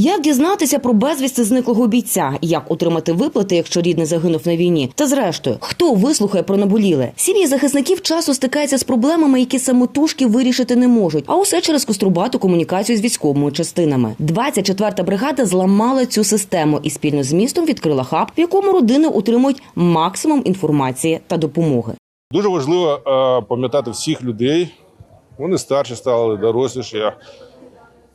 Як дізнатися про безвісти зниклого бійця? Як отримати виплати, якщо рідний загинув на війні? Та зрештою, хто вислухає про наболіле? Сім'ї захисників часто стикаються з проблемами, які самотужки вирішити не можуть. А усе через кострубату комунікацію з військовими частинами. 24-та бригада зламала цю систему і спільно з містом відкрила хаб, в якому родини отримують максимум інформації та допомоги. Дуже важливо е, пам'ятати всіх людей. Вони старші стали, доросліші.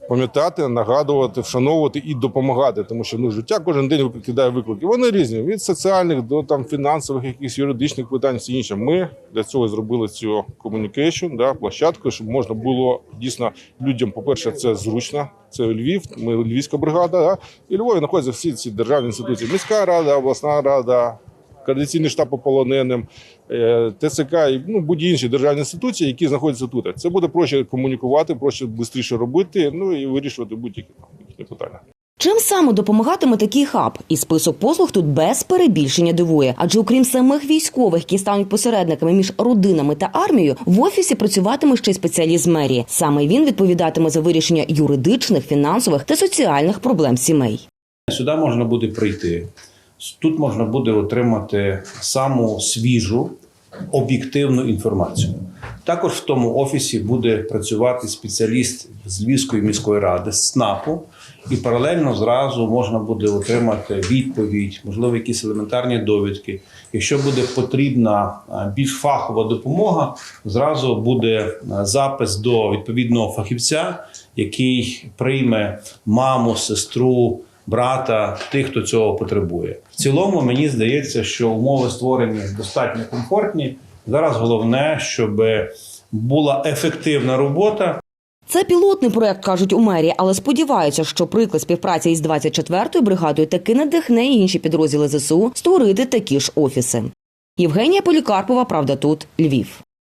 Пам'ятати, нагадувати, вшановувати і допомагати, тому що ну, життя кожен день кидає виклики. Вони різні від соціальних до там фінансових, якихось юридичних питань, все інше. Ми для цього зробили цю комунікейшн, да, площадку, щоб можна було дійсно людям. По-перше, це зручно. Це Львів, ми Львівська бригада. Да? І Львові знаходяться всі ці державні інституції: міська рада, обласна рада, координаційний штаб по полоненим, е, ТЦК і ну, будь-які інші державні інституції, які знаходяться тут. Це буде проще комунікувати, проще швидше робити, ну і вирішувати будь-які питання. Чим саме допомагатиме такий хаб? І список послуг тут без перебільшення дивує. Адже окрім самих військових, які стануть посередниками між родинами та армією, в офісі працюватиме ще й спеціаліст з мерії. Саме він відповідатиме за вирішення юридичних, фінансових та соціальних проблем сімей. Сюди можна буде прийти. Тут можна буде отримати саму свіжу об'єктивну інформацію. Також в тому офісі буде працювати спеціаліст з Львівської міської ради з СНАПу, і паралельно зразу можна буде отримати відповідь, можливо, якісь елементарні довідки. Якщо буде потрібна е, більш фахова допомога, зразу буде е, запис до відповідного фахівця, який прийме маму, сестру, брата, тих, хто цього потребує. В цілому мені здається, що умови створені достатньо комфортні. Зараз головне, щоб була ефективна робота. Це пілотний проект, кажуть у мерії, але сподіваються, що приклад співпраці із 24-ю бригадою таки надихне інші підрозділи ЗСУ створити такі ж офіси. Євгенія Полікарпова, правда, тут Львів.